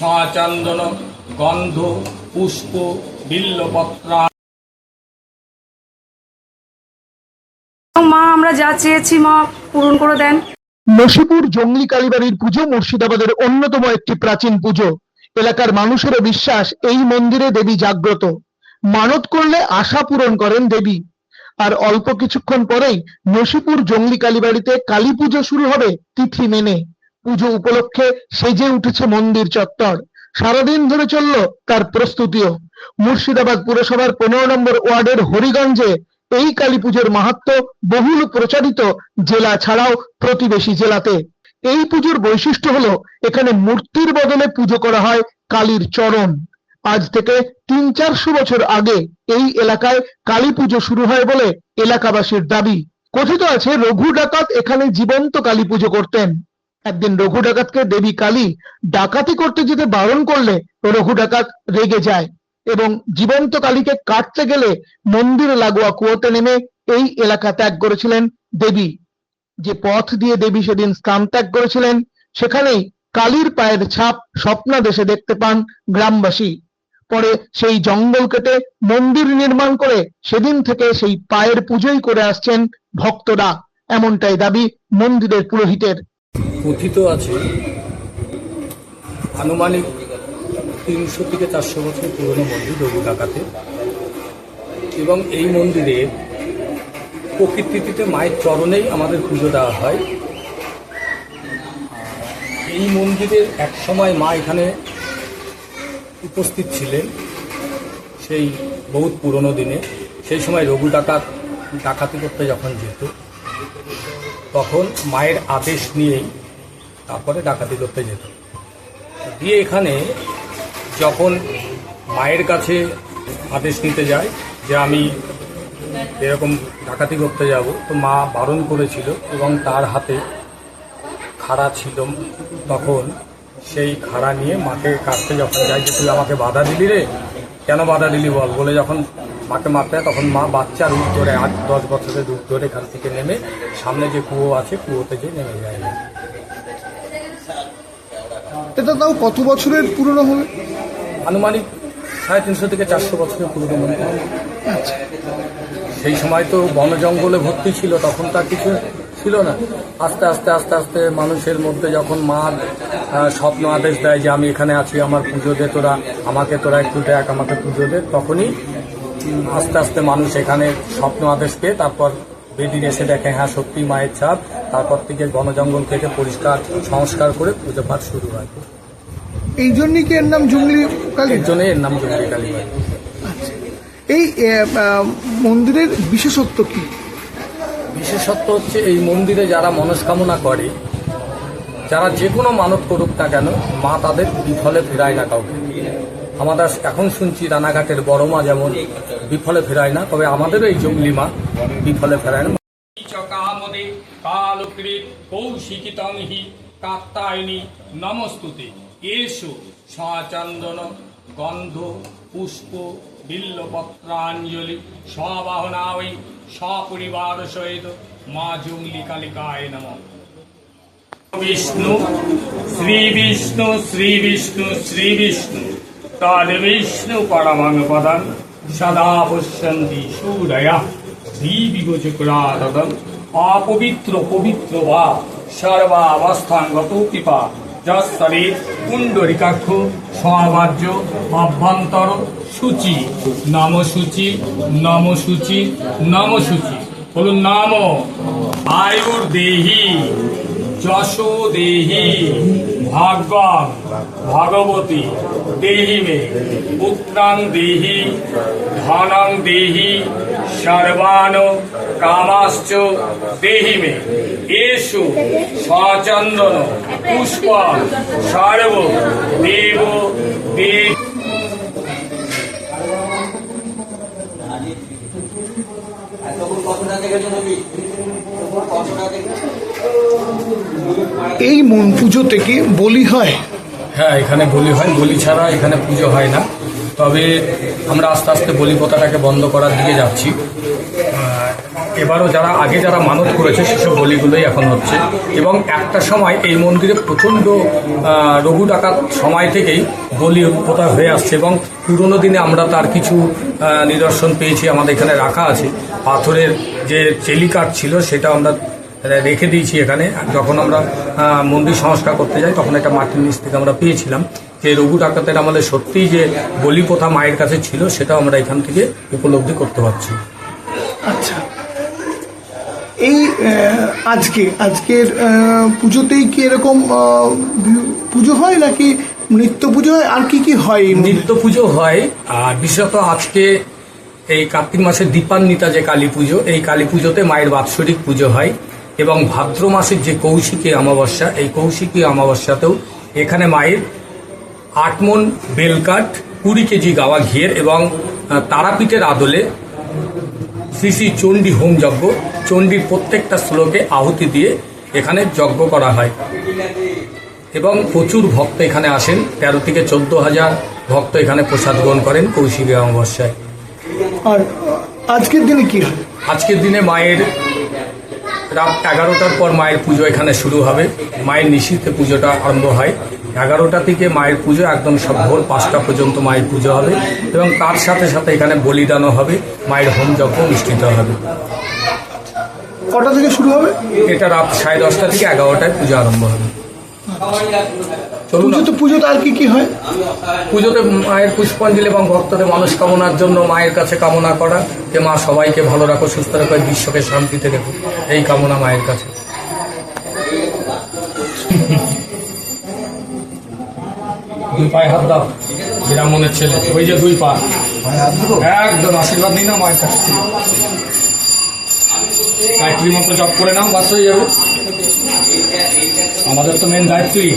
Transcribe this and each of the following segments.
সচন্দন গন্ধ পুষ্প বিল্লপত্রা। মা আমরা যা চেয়েছি মা পূরণ করে দেন। নসিপুর জঙ্গলি কালীবাড়ির পুজো মুর্শিদাবাদের অন্যতম একটি প্রাচীন পুজো। এলাকার মানুষেরও বিশ্বাস এই মন্দিরে দেবী জাগ্রত। মানত করলে আশা পূরণ করেন দেবী। আর অল্প কিছুক্ষণ পরেই নসিপুর জঙ্গলি কালীবাড়িতে কালী পুজো শুরু হবে তিথি মেনে। পুজো উপলক্ষে সেজে উঠেছে মন্দির চত্বর। সারাদিন ধরে চলল তার প্রস্তুতিও। মুর্শিদাবাদ পুরসভার পনেরো নম্বর ওয়ার্ডের হরিগঞ্জে এই কালী পুজোর মাহাত্ম্য বহুল প্রচারিত জেলা ছাড়াও প্রতিবেশী জেলাতে। এই পুজোর বৈশিষ্ট্য হলো, এখানে মূর্তির বদলে পুজো করা হয় কালীর চরণ। আজ থেকে তিন চারশো বছর আগে এই এলাকায় কালী পুজো শুরু হয় বলে এলাকাবাসীর দাবি। কথিত আছে, রঘু ডাকাত এখানে জীবন্ত কালী পুজো করতেন। একদিন রঘু ডাকাতকে দেবী কালী ডাকাতি করতে যেতে বারণ করলে রঘু ডাকাত রেগে যায় এবং জীবন্ত কালীকে কাটতে গেলে মন্দির লাগোয়া কুয়োতে নেমে এই এলাকা ত্যাগ করেছিলেন দেবী। যে পথ দিয়ে দেবী সেদিন স্থান ত্যাগ করেছিলেন, সেখানেই কালীর পায়ের ছাপ স্বপ্নাদেশে দেখতে পান গ্রামবাসী। পরে সেই জঙ্গল কেটে মন্দির নির্মাণ করে সেদিন থেকে সেই পায়ের পুজোই করে আসছেন ভক্তরা। এমনটাই দাবি মন্দিরের পুরোহিতের। কথিত আছে, আনুমানিক তিনশো থেকে চারশো বছর পুরনো মন্দির রঘু ডাকাতে এবং এই মন্দিরে প্রকৃতিতে মায়ের চরণেই আমাদের পুজো দেওয়া হয়। এই মন্দিরের এক সময় মা এখানে উপস্থিত ছিলেন, সেই বহুত পুরনো দিনে। সেই সময় রঘু ডাকাত ডাকাতি করতে যখন যেত, তখন মায়ের আদেশ নিয়েই তারপরে ডাকাতি করতে যেত। দিয়ে এখানে যখন মায়ের কাছে আদেশ নিতে যায় যে আমি এরকম ডাকাতি করতে যাব, তো মা বারণ করেছিল এবং তার হাতে খাড়া ছিল। তখন সেই খাড়া নিয়ে মাকে কাটতে যখন যাই যে, তুই আমাকে বাধা দিলি রে? কেন বাধা দিলি বল? বলে যখন মাকে মারতে তখন মা বাচ্চা রূপ ধরে আট দশ বছরের রূপ ধরে এখান থেকে নেমে সামনে যে কুয়ো আছে, কুয়োতে যে নেমে যায়। এটা তাও কত বছরের পুরনো হবে আনুমানিক সাড়ে তিনশো থেকে চারশো বছরের পুরনো মন্দির সেই সময় তো বন জঙ্গলে ভর্তি ছিল তখন তার কিছু ছিল না। আস্তে আস্তে আস্তে আস্তে মানুষের মধ্যে যখন মা স্বপ্ন আদেশ দেয় যে আমি এখানে আছি আমার পুজো দে তোরা আমাকে তোরা একটু দেখ আমাকে পুজো দে তখনই আস্তে আস্তে মানুষ এখানে স্বপ্ন আদেশ পেয়ে তারপর বেদিন এসে দেখে হ্যাঁ সত্যি মায়ের ছাপ তারপর থেকে জঙ্গল থেকে পরিষ্কার সংস্কার করে পুজো পাঠ শুরু হয়। এই জন্যই কি এর নাম জঙ্গলি কালী? এর জন্যই এর নাম জঙ্গলি কালীবাড়ি এই মন্দিরের বিশেষত্ব কি? বিশেষত্ব হচ্ছে এই মন্দিরে যারা মনস্কামনা করে যারা যে কোনো মানত করুক না কেন মা তাদের বিফলে ফেরায় না কাউকে। আমাদের এখন শুনছি রানাঘাটের বড় মা যেমন বিফলে ফেরায় না, তবে আমাদেরও এই জঙ্গলি মা বিফলে ফেরায় না। কামদে কালকৃত কৌশিকিতং গন্ধ, পুষ্প, বিল্লপত্রাঞ্জলি ওই সপরিবার সহিত মা বিষ্ণু, শ্রী বিষ্ণু শ্রী বিষ্ণু শ্রী বিষ্ণু। পদম সদা পশ্যন্তি সূরয়া দ্বিবিগোচক্রাদম অপবিত্র পবিত্র বা সর্বাবস্থাঙ্গত কৃপা যস্তরে কুণ্ডরিকাক্ষ সবাজ্য অভ্যন্তর সূচি নম সূচি নম সূচি নম সূচি বলুন নাম আয়ুর যশো দেহি ভাগবান, ভাগবতী, দেহি মে। পুত্রাং দেহি, ধনং দেহি সর্বান কামাশ্চ দেহি মে। এসু, সচন্দন পুষ্প সর্ব, দেব দেব এই মন পুজো থেকে বলি হয়? হ্যাঁ এখানে বলি হয়। বলি ছাড়া এখানে পুজো হয় না। তবে আমরা আস্তে আস্তে বলি প্রথাটাকে বন্ধ করার দিকে যাচ্ছি। এবারও যারা, আগে যারা মানত করেছে, সেসব বলিগুলোই এখন হচ্ছে। এবং একটা সময় এই মন্দিরে প্রচণ্ড রঘু ডাকাত সময় থেকেই বলি প্রথা হয়ে আসছে এবং পুরনো দিনে আমরা তার কিছু নিদর্শন পেয়েছি। আমাদের এখানে রাখা আছে। পাথরের যে চেলিকাঠ ছিল, সেটা আমরা রেখে দিয়েছি এখানে। যখন আমরা মন্দির সংস্কার করতে যাই তখন একটা মাটির নিচ থেকে আমরা পেয়েছিলাম। যে রঘু ডাকাতের আমাদের সত্যিই যে বলি প্রথা মায়ের কাছে ছিল সেটা আমরা এখান থেকে উপলব্ধি করতে পারছি। আচ্ছা। এই আজকে আজকের পুজোতেই কি এরকম পুজো হয় নাকি নৃত্য পুজো হয়? আর কি কি হয় নৃত্য পুজো হয় আর বিশেষত আজকে এই কার্তিক মাসের দীপান্বিতা যে কালী পুজো এই কালী পুজোতে মায়ের বাৎসরিক পুজো হয়। এবং ভাদ্র মাসের যে কৌশিকী অমাবস্যা এই কৌশিকী অমাবস্যাতেও এখানে মায়ের আটমন বেলকাঠ কুড়ি কেজি গাওয়া ঘিয়ের এবং তারাপীঠের আদলে শ্রী শ্রী চণ্ডী হোম যজ্ঞ চণ্ডীর প্রত্যেকটা শ্লোকে আহুতি দিয়ে এখানে যজ্ঞ করা হয়। এবং প্রচুর ভক্ত এখানে আসেন তেরো থেকে চোদ্দ হাজার ভক্ত এখানে প্রসাদ গ্রহণ করেন কৌশিকী অমাবস্যায়। আর আজকের দিনে কি আজকের দিনে মায়ের রাত এগারোটার পর মায়ের পুজো এখানে শুরু হবে। মায়ের নিশীথে পুজোটা আরম্ভ হয়। এগারোটা থেকে মায়ের পুজো একদম সব ভোর পাঁচটা পর্যন্ত মায়ের পুজো হবে এবং তার সাথে সাথে এখানে বলিদানও হবে। মায়ের হোম যজ্ঞ অনুষ্ঠিত হবে। কটা থেকে শুরু হবে? এটা রাত সাড়ে দশটা থেকে এগারোটায় পুজো আরম্ভ হবে। পুজোতে পুজোতে আর কি কি হয়? পুজোতে মায়ের পুষ্পাঞ্জলি এবং ভক্তদের মানুষ কামনার জন্য মায়ের কাছে কামনা করা যে মা সবাইকে ভালো রাখো সুস্থ রাখো বিশ্বকে শান্তিতে রেখো। এই কামনা মায়ের কাছে। দুই পায়ে হাত দাও ব্রাহ্মণের ছেলে। ওই যে দুই পা। একদম আশীর্বাদ নিই না মায়ের কাছ থেকে। গায়ত্রী মতো জপ করে নাও বাস হয়ে যাবে। আমাদের তো মেন গায়ত্রী।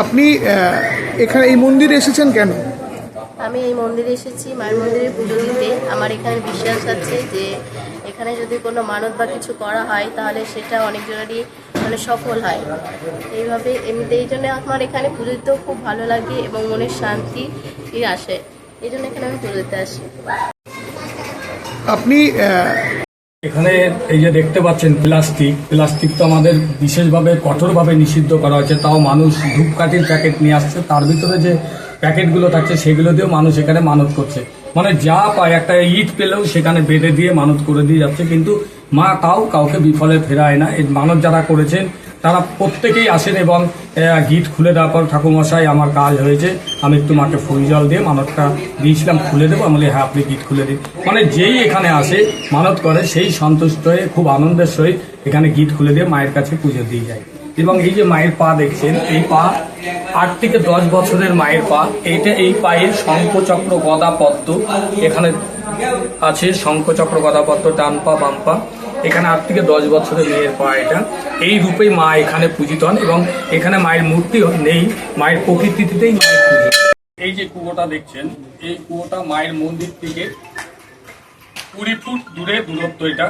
আপনি এখানে এই মন্দিরে এসেছেন কেন? আমি এই মন্দিরে এসেছি মায়ের মন্দিরে পুজো দিতে। আমার এখানে বিশ্বাস আছে যে এখানে যদি কোনো মানত বা কিছু করা হয় তাহলে সেটা অনেক অনেকজনেরই মানে সফল হয়। এইভাবে এমনিতে এই জন্য আমার এখানে পুজো দিতেও খুব ভালো লাগে এবং মনের শান্তি আসে। এই জন্য এখানে আমি পুজো দিতে আসি। আপনি এখানে এই যে দেখতে পাচ্ছেন প্লাস্টিক প্লাস্টিক তো আমাদের বিশেষভাবে, কঠোরভাবে নিষিদ্ধ করা হয়েছে। তাও মানুষ ধূপকাঠির প্যাকেট নিয়ে আসছে। তার ভিতরে যে প্যাকেটগুলো থাকছে, সেগুলো দিয়েও মানুষ এখানে মানত করছে। মানে যা পায়, একটা ইট পেলেও সেখানে বেঁধে দিয়ে মানত করে দিয়ে যাচ্ছে। কিন্তু মা তাও কাউকে বিফলে ফেরায় না। এই মানত যারা করেছেন তারা প্রত্যেকেই আসেন এবং গিট খুলে দেওয়ার পর ঠাকুমশাই আমার কাজ হয়েছে, আমি একটু মাকে ফুল জল দিয়ে মানতটা দিয়েছিলাম, খুলে দেবো? আমি হ্যাঁ আপনি গিট খুলে দিন। মানে যেই এখানে আসে, মানত করে, সেই সন্তুষ্ট হয়ে, খুব আনন্দের সহিত এখানে গিট খুলে দিয়ে মায়ের কাছে পুজো দিয়ে যায়। এবং এই যে মায়ের পা দেখছেন, এই পা আট থেকে দশ বছরের মায়ের পা, এইটা এই পায়ে শঙ্খচক্র গদা পদ্ম এখানে আছে, শঙ্খচক্র গদা পদ্ম ডান পা, বাম পা। এখানে আট থেকে দশ বছরের মেয়ের পা এটা। এই রূপেই মা এখানে পূজিত হন এবং এখানে মায়ের মূর্তি নেই, মায়ের প্রকৃতিতেই মায়ের পুজো। এই যে কুয়োটা দেখছেন, এই কুয়োটা মায়ের মন্দির থেকে কুড়ি ফুট দূরে দূরত্ব এটা।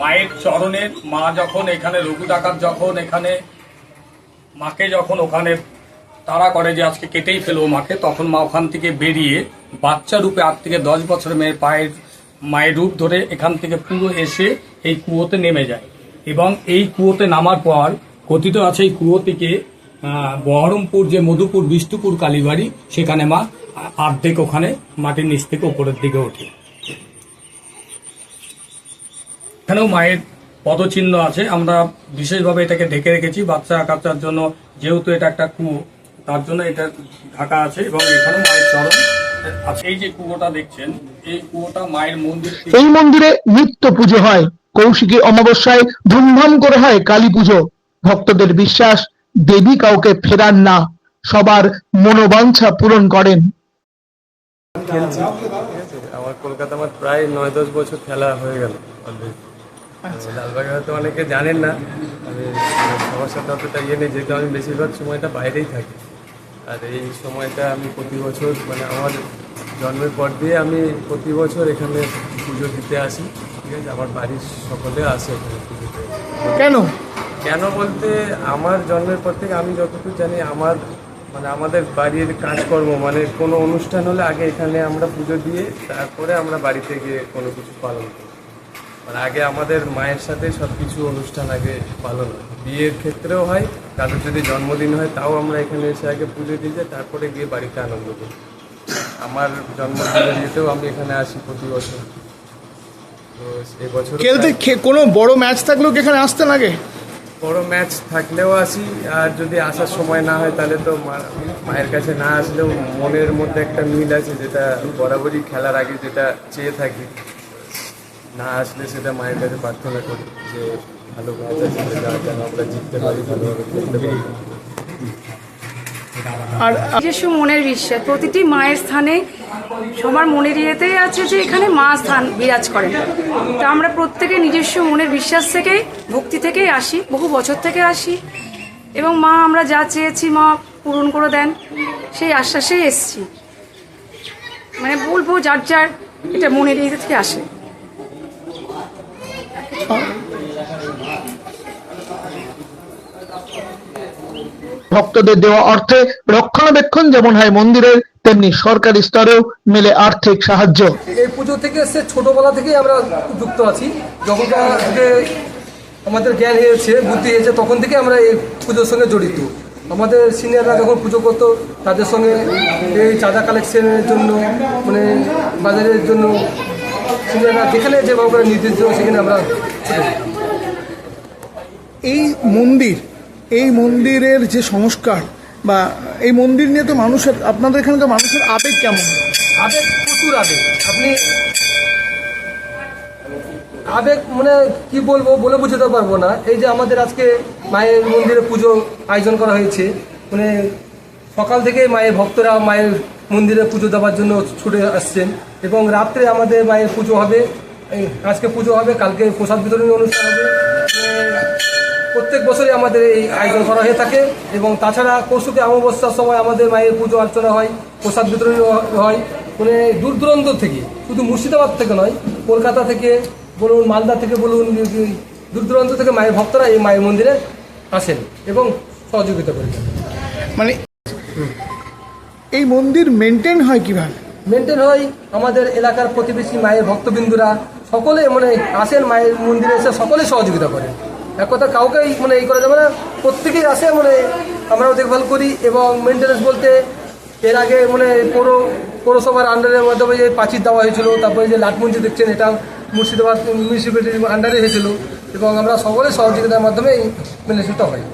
মায়ের চরণের মা যখন এখানে রঘু ডাকাত যখন এখানে, মাকে যখন ওখানে তারা করে যে আজকে কেটেই ফেলব মাকে, তখন মা ওখান থেকে বেরিয়ে বাচ্চা রূপে আট থেকে দশ বছরের মেয়ের পায়ের মায়ের রূপ ধরে এখান থেকে পুরো এসে এই কুয়োতে নেমে যায়। এবং এই কুয়োতে নামার পর কথিত আছে এই কুয়ো থেকে বহরমপুর যে মধুপুর, বিষ্ণুপুর, কালীবাড়ি, সেখানে মা আর্ধেক ওখানে মাটির নিচ থেকে উপরের দিকে ওঠে। এখানেও মায়ের পদচিহ্ন আছে। আমরা বিশেষভাবে এটাকে ঢেকে রেখেছি। বাচ্চা কাচ্চার জন্য যেহেতু এটা একটা কুয়ো, তার জন্য এটা ঢাকা আছে এবং এখানে মায়ের চরণ এই যে কুয়োটা দেখছেন এই কুয়োটা মায়ের মন্দির এই মন্দিরে নিত্য পুজো হয়। কৌশিকী অমাবস্যায় ধুমধাম করে হয় কালী পুজো। ভক্তদের বিশ্বাস দেবী কাউকে ফেরান না। সবার মনোবাঞ্ছা পূরণ করেন। আমার কলকাতা আমার প্রায় নয় দশ বছর খেলা হয়ে গেল আচ্ছা। লালবাগে হয়তো অনেকে জানেন না আমি সবার সাথে অতটা ইয়ে নেই যেহেতু আমি বেশিরভাগ সময়টা বাইরেই থাকি। আর এই সময়টা আমি প্রতি বছর মানে আমার জন্মের পর দিয়ে আমি প্রতি বছর এখানে পুজো দিতে আসি ঠিক আছে? আমার বাড়ির সকলে আসে এখানে পুজোতে কেন? কেন বলতে আমার জন্মের পর থেকে আমি যতটুকু জানি আমার মানে আমাদের বাড়ির কাজকর্ম মানে কোনো অনুষ্ঠান হলে আগে এখানে আমরা পুজো দিয়ে তারপরে আমরা বাড়িতে গিয়ে কোনো কিছু পালন করি। মানে আগে আমাদের মায়ের সাথে সব কিছু অনুষ্ঠান আগে পালন হয়। বিয়ের ক্ষেত্রেও হয় তাদের যদি জন্মদিন হয় তাও আমরা এখানে এসে আগে পুজো দিয়ে যাই তারপরে গিয়ে বাড়িতে আনন্দ করি। আমার জন্মদিনের ইয়েতেও আমি এখানে আসি প্রতি বছর। তো এবছর খেলতে কোনো বড় ম্যাচ থাকলেও কি এখানে আসতেন আগে বড় ম্যাচ থাকলেও আসি আর যদি আসার সময় না হয় তাহলে তো মায়ের কাছে না আসলেও মনের মধ্যে একটা মিল আছে যেটা বরাবরই খেলার আগে যেটা চেয়ে থাকি। না আসলে সেটা মায়ের কাছে প্রার্থনা করি যে আর নিজস্ব মনের বিশ্বাস, প্রতিটি মায়ের স্থানে সবার মনের ইয়েতেই আছে যে এখানে মা স্থান বিরাজ করেন তা আমরা প্রত্যেকে নিজস্ব মনের বিশ্বাস থেকেই, ভক্তি থেকেই আসি, বহু বছর থেকে আসি। এবং মা, আমরা যা চেয়েছি মা পূরণ করে দেন, সেই আশ্বাসেই এসছি। মানে বলব, যার যার এটা মনের ইয়ে থেকে আসে। ভক্তদের দেওয়া অর্থে রক্ষণাবেক্ষণ যেমন হয় মন্দিরের তেমনি সরকারি স্তরেও মেলে আর্থিক সাহায্য। এই পুজো থেকে সে ছোটবেলা থেকেই আমরা যুক্ত আছি। যখন আমাদের জ্ঞান হয়েছে বুদ্ধি হয়েছে তখন থেকে আমরা এই পুজোর সঙ্গে জড়িত। আমাদের সিনিয়ররা যখন পুজো করতো তাদের সঙ্গে এই চাঁদা কালেকশনের জন্য মানে বাজারের জন্য সিনিয়ররা যেখানে যেভাবে নির্দেশ সেখানে আমরা এই মন্দির এই মন্দিরের যে সংস্কার বা এই মন্দির নিয়ে তো মানুষের, আপনাদের এখানকার মানুষের আবেগ কেমন? আবেগ প্রচুর আবেগ। আপনি আবেগ মানে কি বলব, বলে বুঝতে পারব না। এই যে আমাদের আজকে মায়ের মন্দিরে পুজো আয়োজন করা হয়েছে মানে সকাল থেকে মায়ের ভক্তরা মায়ের মন্দিরে পুজো দেওয়ার জন্য ছুটে আসছেন এবং রাত্রে আমাদের মায়ের পুজো হবে। আজকে পুজো হবে, কালকে প্রসাদ বিতরণী অনুষ্ঠান হবে। প্রত্যেক বছরই আমাদের এই আয়োজন করা হয়ে থাকে এবং তাছাড়া কৌশুকে অমাবস্যার সময় আমাদের মায়ের পুজো অর্চনা হয় প্রসাদ বিতরণ হয় মানে দূর দূরান্ত থেকে শুধু মুর্শিদাবাদ থেকে নয় কলকাতা থেকে বলুন মালদা থেকে বলুন দূর দূরান্ত থেকে মায়ের ভক্তরা এই মায়ের মন্দিরে আসেন এবং সহযোগিতা করেন মানে এই মন্দির মেনটেন হয় কীভাবে? মেনটেন হয় আমাদের এলাকার প্রতিবেশী মায়ের ভক্তবিন্দুরা সকলে মানে আসেন মায়ের মন্দিরে এসে সকলে সহযোগিতা করেন। এক কথা কাউকেই মানে এই করা যাবে না। প্রত্যেকেই আসে মানে আমরাও দেখভাল করি এবং মেনটেন্স বলতে এর আগে মানে পৌর পৌরসভার আন্ডারের মাধ্যমে যে পাঁচির দেওয়া হয়েছিল, তারপরে যে লাটমঞ্জি দেখছেন এটা মুর্শিদাবাদ মিউনিসিপ্যালিটির আন্ডারে হয়েছিল এবং আমরা সকলে সহযোগিতার মাধ্যমেই মেনে মেনটেন্যান্সটা হয়।